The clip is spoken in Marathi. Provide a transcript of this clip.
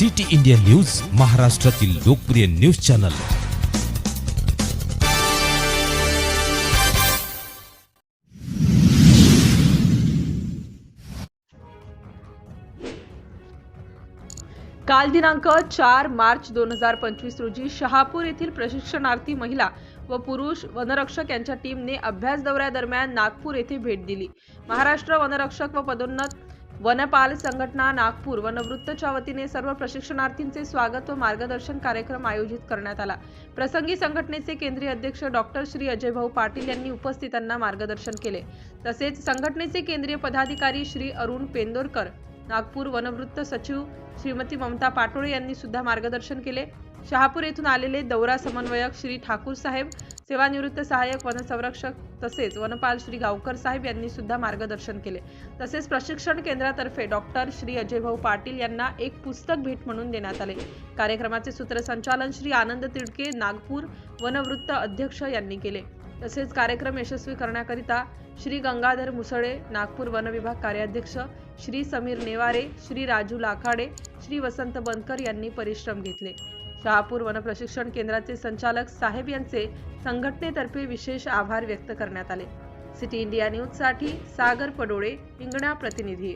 सिटी इंडिया न्यूज महाराष्ट्रातील लोकप्रिय न्यूज चॅनल. काल दिनांक चार मार्च दोन हजार पंचवीस रोजी शहापूर येथील प्रशिक्षणार्थी महिला व पुरुष वनरक्षक यांच्या टीमने अभ्यास दौऱ्यादरम्यान नागपूर येथे भेट दिली. महाराष्ट्र वनरक्षक व पदोन्नत वनपाल संघटना नागपूर वनवृत्तच्या वतीने सर्व प्रशिक्षणार्थींचे स्वागत व मार्गदर्शन कार्यक्रम आयोजित करण्यात आला. प्रसंगी संघटनेचे केंद्रीय अध्यक्ष डॉक्टर श्री अजय भाऊ पाटील यांनी उपस्थितांना मार्गदर्शन केले. तसेच संघटनेचे केंद्रीय पदाधिकारी श्री अरुण पेंदोरकर नागपूर वनवृत्त सचिव श्रीमती ममता पाटोळे यांनी सुद्धा मार्गदर्शन केले. शहापूर येथून आलेले दौरा समन्वयक श्री ठाकूर साहेब सेवानिवृत्त सहाय्यक वनसंरक्षक तसेच वनपाल श्री गावकर साहेब यांनी सुद्धा मार्गदर्शन केले. तसेच प्रशिक्षण केंद्रातर्फे डॉक्टर श्री अजयभाऊ पाटील यांना एक पुस्तक भेट म्हणून देण्यात आले. कार्यक्रमाचे सूत्रसंचालन श्री आनंद तिडके नागपूर वनवृत्त अध्यक्ष यांनी केले. तसेच कार्यक्रम यशस्वी करण्याकरिता श्री गंगाधर मुसळे नागपूर वन विभाग कार्याध्यक्ष श्री समीर नेवारे श्री राजू लाखाडे श्री वसंत बनकर यांनी परिश्रम घेतले. शहापूर वन प्रशिक्षण केंद्राचे संचालक साहेब यांचे संघटनेतर्फे विशेष आभार व्यक्त करण्यात आले. सिटी इंडिया न्यूजसाठी सागर पडोळे हिंगणा प्रतिनिधी.